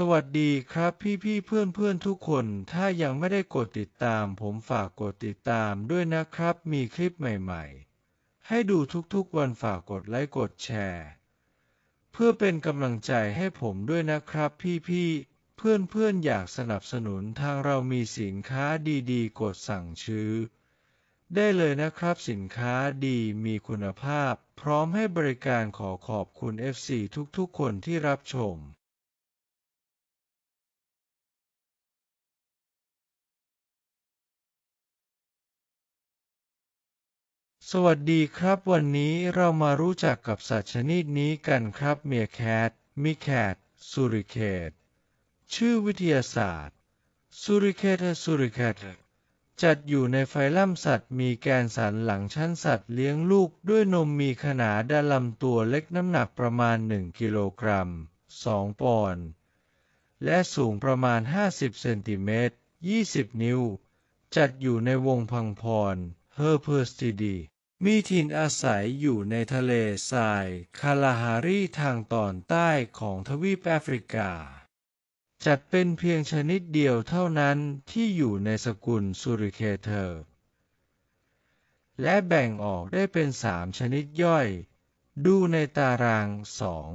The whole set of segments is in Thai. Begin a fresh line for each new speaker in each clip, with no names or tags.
สวัสดีครับพี่พี่เพื่อนเพื่อนทุกคน ถ้ายังไม่ได้กดติดตาม ผมฝากกดติดตามด้วยนะครับ มีคลิปใหม่ๆ ให้ดูทุกๆวันฝากกดไลค์กดแชร์ เพื่อเป็นกำลังใจให้ผมด้วยนะครับพี่พี่เพื่อนเพื่อนอยากสนับสนุนทางเรามีสินค้าดีๆ กดสั่งซื้อ ได้เลยนะครับสินค้าดีมีคุณภาพ พร้อมให้บริการขอขอบคุณ FC ทุกๆ คนที่รับชม สวัสดีครับวันนี้เรามารู้จักกับสัตว์ชนิดนี้กันครับเมียแคทมิแคทซูริเคตชื่อวิทยาศาสตร์ซูริเคตซูริเคตจัดอยู่ในไฟลัมสัตว์มีแกนสันหลังชั้นสัตว์เลี้ยงลูกด้วยนมมีขนาดด้านลำตัวเล็กน้ำหนักประมาณ 1 กิโลกรัม 2 ปอนด์และสูงประมาณ 50 เซนติเมตร 20 นิ้ว จัดอยู่ในวงพังพรเฮอร์เพอร์สติดี มีถิ่นอาศัยอยู่ในทะเลทราย คาลาฮารีทางตอนใต้ของทวีปแอฟริกา จัดเป็นเพียงชนิดเดียวเท่านั้นที่อยู่ในสกุลซูริเคเทอร์และแบ่งออกได้เป็นสามชนิดย่อย ดูในตารางสอง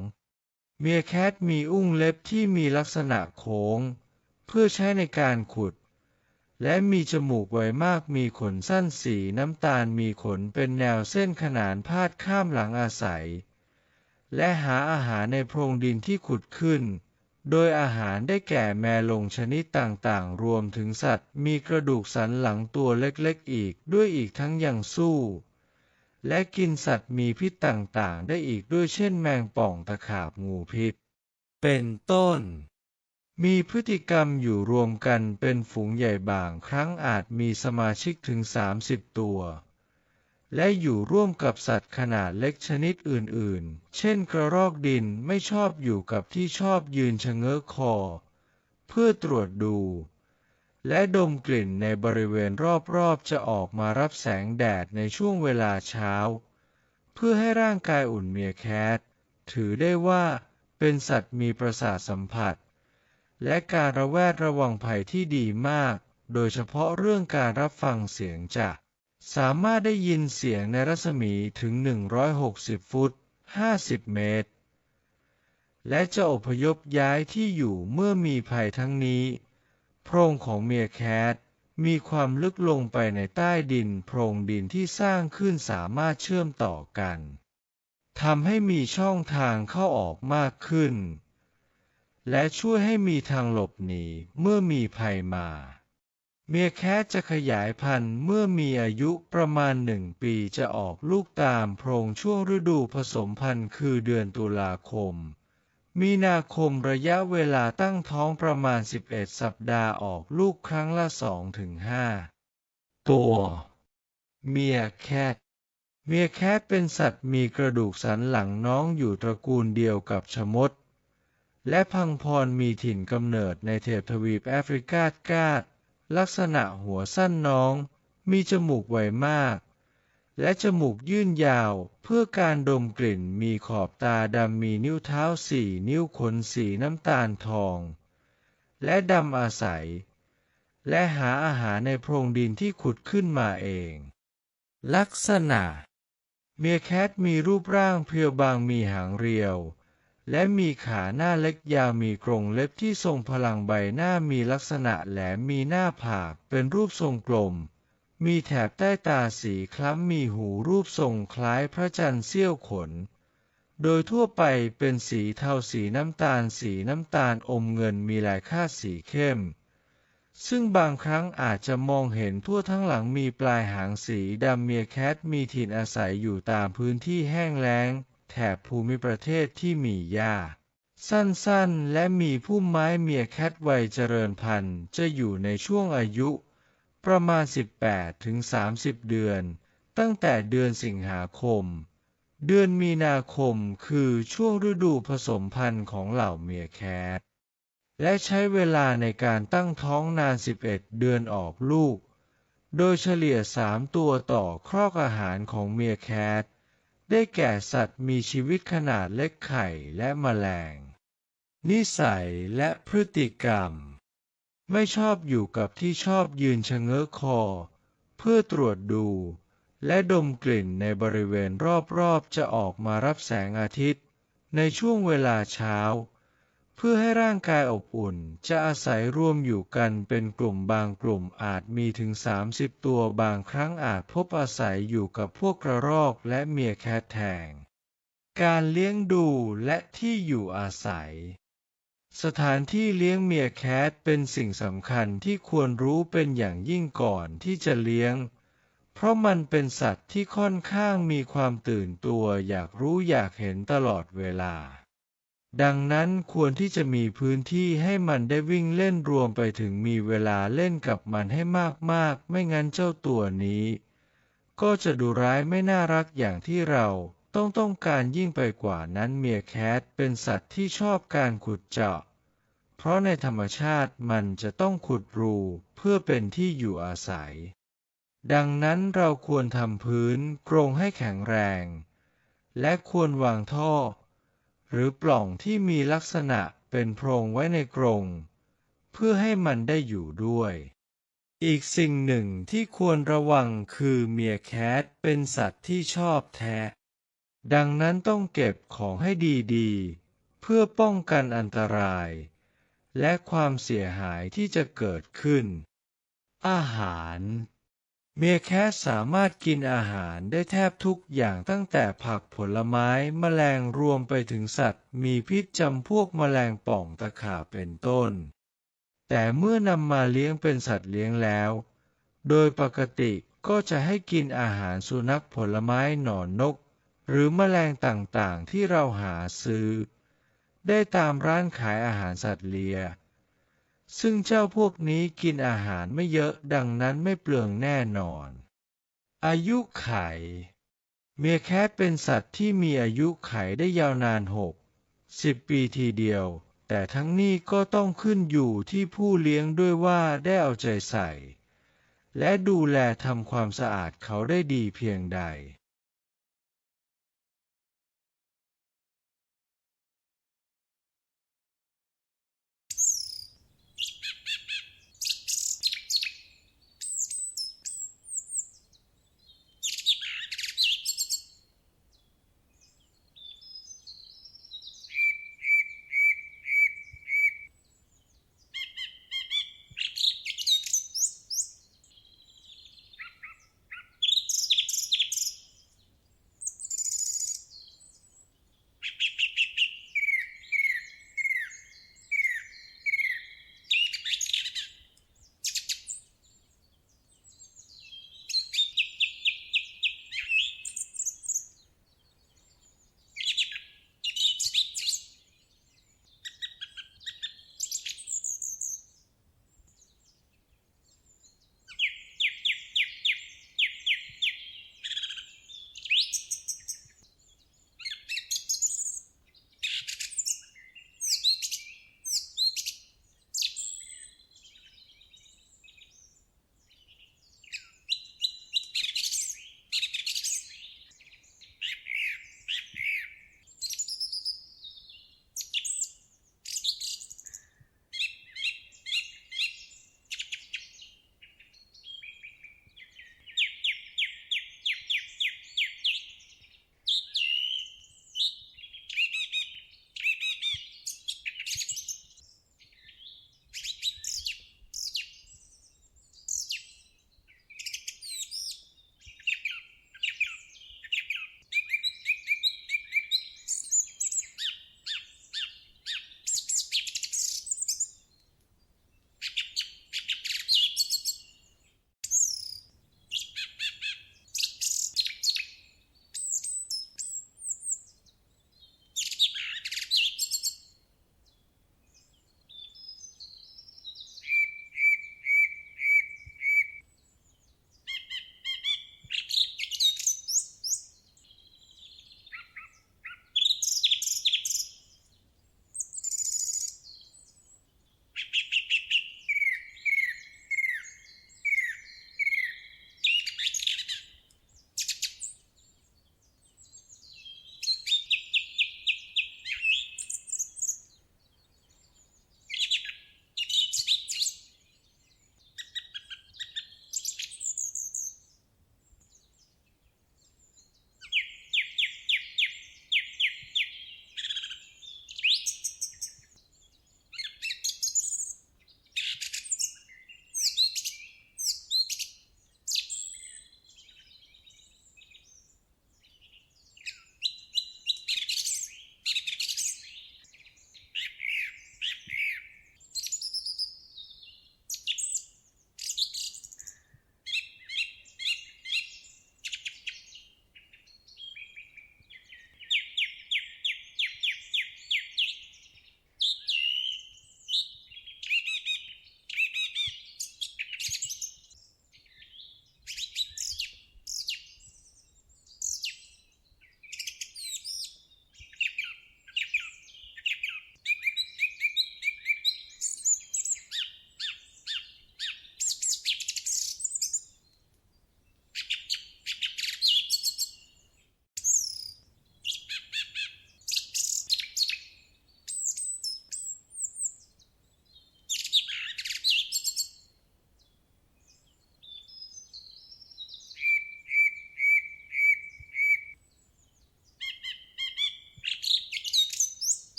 เมียแคทมีอุ้งเล็บที่มีลักษณะโค้ง เพื่อใช้ในการขุด และมีจมูกไวมากมีขนสั้นสีน้ำตาลมีขนเป็นแนวเส้นขนานพาดข้ามหลังอาศัย และหาอาหารในโพรงดินที่ขุดขึ้น โดยอาหารได้แก่แมลงชนิดต่างๆ รวมถึงสัตว์ มีกระดูกสันหลังตัวเล็กๆอีกด้วยอีกทั้งยังสู้ และกินสัตว์มีพิษต่างๆ ได้อีกด้วยเช่นแมงป่องตะขาบงูพิษ เป็นต้น มีพฤติกรรมอยู่รวมกันเป็นฝูงใหญ่บางครั้งอาจมีสมาชิกถึง 30 ตัว และอยู่ร่วมกับสัตว์ขนาดเล็กชนิดอื่นๆ เช่นกระรอกดินไม่ชอบอยู่กับที่ชอบยืนชะเง้อคอ เพื่อตรวจดู และดมกลิ่นในบริเวณรอบๆ จะออกมารับแสงแดดในช่วงเวลาเช้า เพื่อให้ร่างกายอุ่นเมียแคท ถือได้ว่าเป็นสัตว์มีประสาทสัมผัส และการระแวดระวังภัยที่ดีมาก โดยเฉพาะเรื่องการรับฟังเสียงจากสามารถได้ยินเสียงในรัศมีถึง 160 ฟุต 50 เมตร และจะอพยพย้ายที่อยู่เมื่อมีภัยทั้งนี้ โพรงของเมียแคทมีความลึกลงไปในใต้ดินโพรงดินที่สร้างขึ้นสามารถเชื่อมต่อกันทำให้มีช่องทางเข้าออกมากขึ้น และช่วยให้มีทางหลบหนีเมื่อมีภัยมา เมียแคทจะขยายพันธุ์เมื่อมีอายุประมาณหนึ่งปีจะออกลูกตามโพรงช่วงฤดูผสมพันธุ์คือเดือนตุลาคม มีนาคมระยะเวลาตั้งท้องประมาณ 11 สัปดาห์ออกลูกครั้งละ 2-5 ตัว เมียแคทเมียแคทเป็นสัตว์มีกระดูกสันหลังน้องอยู่ตระกูลเดียวกับชมด และพังพรมีถิ่นกำเนิดในเทพทวีปแอฟริกากาดลักษณะหัวสั้นน้อง มีจมูกไวมาก และจมูกยื่นยาว เพื่อการดมกลิ่นมีขอบตาดำมีนิ้วเท้าสี่นิ้วขนสีน้ำตาลทอง และดำอาศัย และหาอาหารในโพรงดินที่ขุดขึ้นมาเอง ลักษณะ เมียแคทมีรูปร่างเพรียวบางมีหางเรียว และมีขาหน้าเล็กยาวมีกรงเล็บที่ทรงพลังใบหน้ามีลักษณะแหลมมีหน้าผากเป็นรูปทรงกลม มีแถบใต้ตาสีคล้ำมีหูรูปทรงคล้ายพระจันทร์เสี้ยวขน โดยทั่วไปเป็นสีเทาสีน้ำตาลสีน้ำตาลอมเงินมีลายคาดสีเข้ม ซึ่งบางครั้งอาจจะมองเห็นทั่วทั้งหลังมีปลายหางสีดำเมียแคทมีถิ่นอาศัยอยู่ตามพื้นที่แห้งแล้ง แถบภูมิประเทศที่มีหญ้าสั้นๆ และมีพุ่มไม้เมียแคทวัยเจริญพันธุ์จะอยู่ในช่วงอายุ ประมาณ 18 ถึง 30 เดือน ตั้งแต่เดือนสิงหาคม เดือนมีนาคมคือช่วงฤดูผสมพันธุ์ของเหล่าเมียแคท และใช้เวลาในการตั้งท้องนาน 11 เดือนออกลูก โดยเฉลี่ย 3 ตัวต่อครอกอาหารของเมียแคท ได้แก่สัตว์มีชีวิตขนาดเล็กไข่และแมลง นิสัยและพฤติกรรม ไม่ชอบอยู่กับที่ชอบยืนชะเง้อคอ เพื่อตรวจดู และดมกลิ่นในบริเวณรอบๆ จะออกมารับแสงอาทิตย์ ในช่วงเวลาเช้า พื่อให้ร่างกายอบอุ่น จะอาศัยรวมอยู่กันเป็นกลุ่มบางกลุ่มอาจมีถึง 30 ตัวบางครั้งอาจพบอาศัยอยู่กับพวกกระรอกและเมียแคทแทง การเลี้ยงดูและที่อยู่อาศัย สถานที่เลี้ยงเมียแคทเป็นสิ่งสำคัญที่ควรรู้เป็นอย่างยิ่งก่อนที่จะเลี้ยง เพราะมันเป็นสัตว์ที่ค่อนข้างมีความตื่นตัวอยากรู้อยากเห็นตลอดเวลา ดังนั้นควรที่จะมีพื้นที่ให้มันได้วิ่งเล่นรวมไปถึงมีเวลาเล่นกับมันให้มากๆ ไม่งั้นเจ้าตัวนี้ ก็จะดูร้ายไม่น่ารักอย่างที่เราต้องต้องการยิ่งไปกว่านั้นเมียแคทเป็นสัตว์ที่ชอบการขุดเจาะ เพราะในธรรมชาติมันจะต้องขุดรูเพื่อเป็นที่อยู่อาศัย ดังนั้นเราควรทำพื้นกรงให้แข็งแรง และควรวางท่อ หรือปล่องที่มีลักษณะเป็นโพรงไว้ในกรง เพื่อให้มันได้อยู่ด้วย อีกสิ่งหนึ่งที่ควรระวังคือเมียแคทเป็นสัตว์ที่ชอบแทะ ดังนั้นต้องเก็บของให้ดีๆ เพื่อป้องกันอันตราย และความเสียหายที่จะเกิดขึ้น อาหาร เมียแคทสามารถกินอาหารได้แทบทุกอย่างตั้งแต่ผักผลไม้แมลงรวมไปถึงสัตว์ มีพิษจำพวกแมลงป่องตะขาบเป็นต้น แต่เมื่อนำมาเลี้ยงเป็นสัตว์เลี้ยงแล้ว โดยปกติก็จะให้กินอาหารสุนัขผลไม้หนอนนก หรือแมลงต่างๆที่เราหาซื้อ ได้ตามร้านขายอาหารสัตว์เลี้ยง ซึ่งเจ้าพวกนี้กินอาหารไม่เยอะดังนั้นไม่เปลืองแน่นอน อายุไข เมียแคทเป็นสัตว์ที่มีอายุไขได้ยาวนานหกสิบปีทีเดียว แต่ทั้งนี้ก็ต้องขึ้นอยู่ที่ผู้เลี้ยงด้วยว่าได้เอาใจใส่ และดูแลทำความสะอาดเขาได้ดีเพียงใด